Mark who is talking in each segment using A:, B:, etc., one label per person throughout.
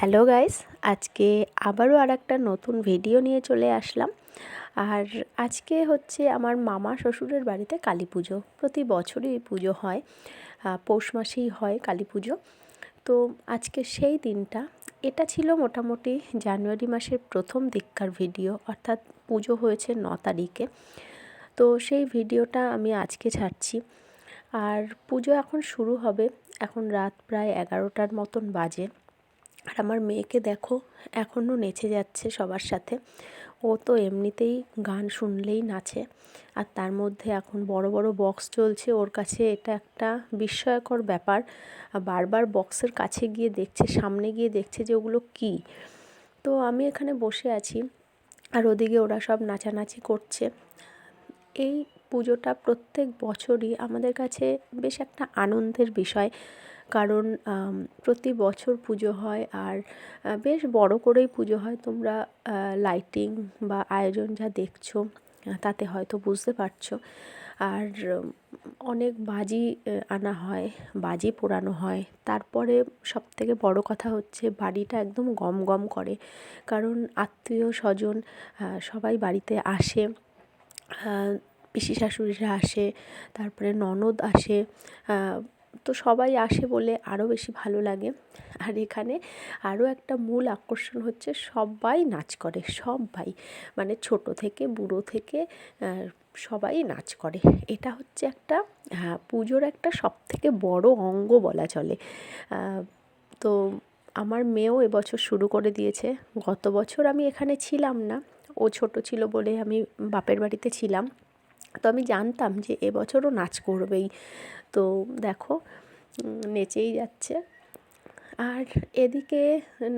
A: Hello guys, আজকে আবারও আর একটা নতুন ভিডিও নিয়ে চলে আসলাম। আর আজকে হচ্ছে আমার মামা শ্বশুরের বাড়িতে কালী পুজো। প্রতি বছরই পুজো হয় পৌষ মাসেই হয় কালী পুজো। তো আজকে সেই দিনটা, এটা ছিল মোটামুটি জানুয়ারি মাসের প্রথম দিককার ভিডিও, অর্থাৎ পুজো হয়েছে ন তারিখে। তো সেই ভিডিওটা আমি আজকে ছাড়ছি। আর পুজো এখন শুরু হবে, এখন রাত প্রায় এগারোটার মতন বাজে। আর আমার মেয়েকে দেখো, এখনও নেচে যাচ্ছে সবার সাথে। ও তো এমনিতেই গান শুনলেই নাচে। আর তার মধ্যে এখন বড় বড় বক্স চলছে। ওর কাছে এটা একটা বিস্ময়কর ব্যাপার। বারবার বক্সের কাছে গিয়ে দেখছে, সামনে গিয়ে দেখছে যে ওগুলো কী। তো আমি এখানে বসে আছি আর ওদিকে ওরা সব নাচানাচি করছে। এই পুজোটা প্রত্যেক বছরই আমাদের কাছে বেশ একটা আনন্দের বিষয়। কারণ প্রতি বছর পুজো হয় আর বেশ বড় করেই পুজো হয়। তোমরা লাইটিং বা আয়োজন যা দেখছ তাতে হয়তো বুঝতে পারছ। আর অনেক বাজি আনা হয়, বাজি পোড়ানো হয়। তারপরে সবথেকে বড় কথা হচ্ছে বাড়িটা একদম গম গম করে। কারণ আত্মীয় স্বজন সবাই বাড়িতে আসে পিসি শাশুড়িরা আসে, তারপরে ননদ আসে তো সবাই আসে বলে আরও বেশি ভালো লাগে। আর এখানে আরও একটা মূল আকর্ষণ হচ্ছে সবাই নাচ করে, সবাই। মানে ছোট থেকে বুড়ো থেকে সবাই নাচ করে। এটা হচ্ছে একটা পুজোর একটা সব থেকে বড় অঙ্গ বলা চলে। তো আমার মেয়েও এবছর শুরু করে দিয়েছে। গত বছর আমি এখানে ছিলাম না। ও ছোট ছিল বলে আমি বাপের বাড়িতে ছিলাম। তো আমি জানতাম যে এবছরও নাচ করবেই। তো দেখো নেচেই যাচ্ছে। আর এদিকে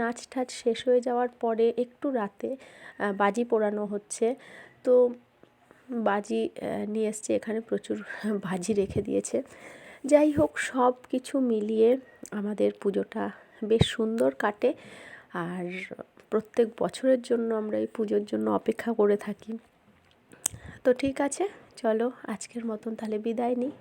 A: নাচ ঠাচ শেষ হয়ে যাওয়ার পরে একটু রাতে বাজি পোড়ানো হচ্ছে। তো বাজি নিয়ে এসছে, এখানে প্রচুর বাজি রেখে দিয়েছে। যাই হোক, সব কিছু মিলিয়ে আমাদের পুজোটা বেশ সুন্দর কাটে। আর প্রত্যেক বছরের জন্য আমরা এই পুজোর জন্য অপেক্ষা করে থাকি। তো ঠিক আছে চলো আজকের মতন তাহলে বিদায় নিই।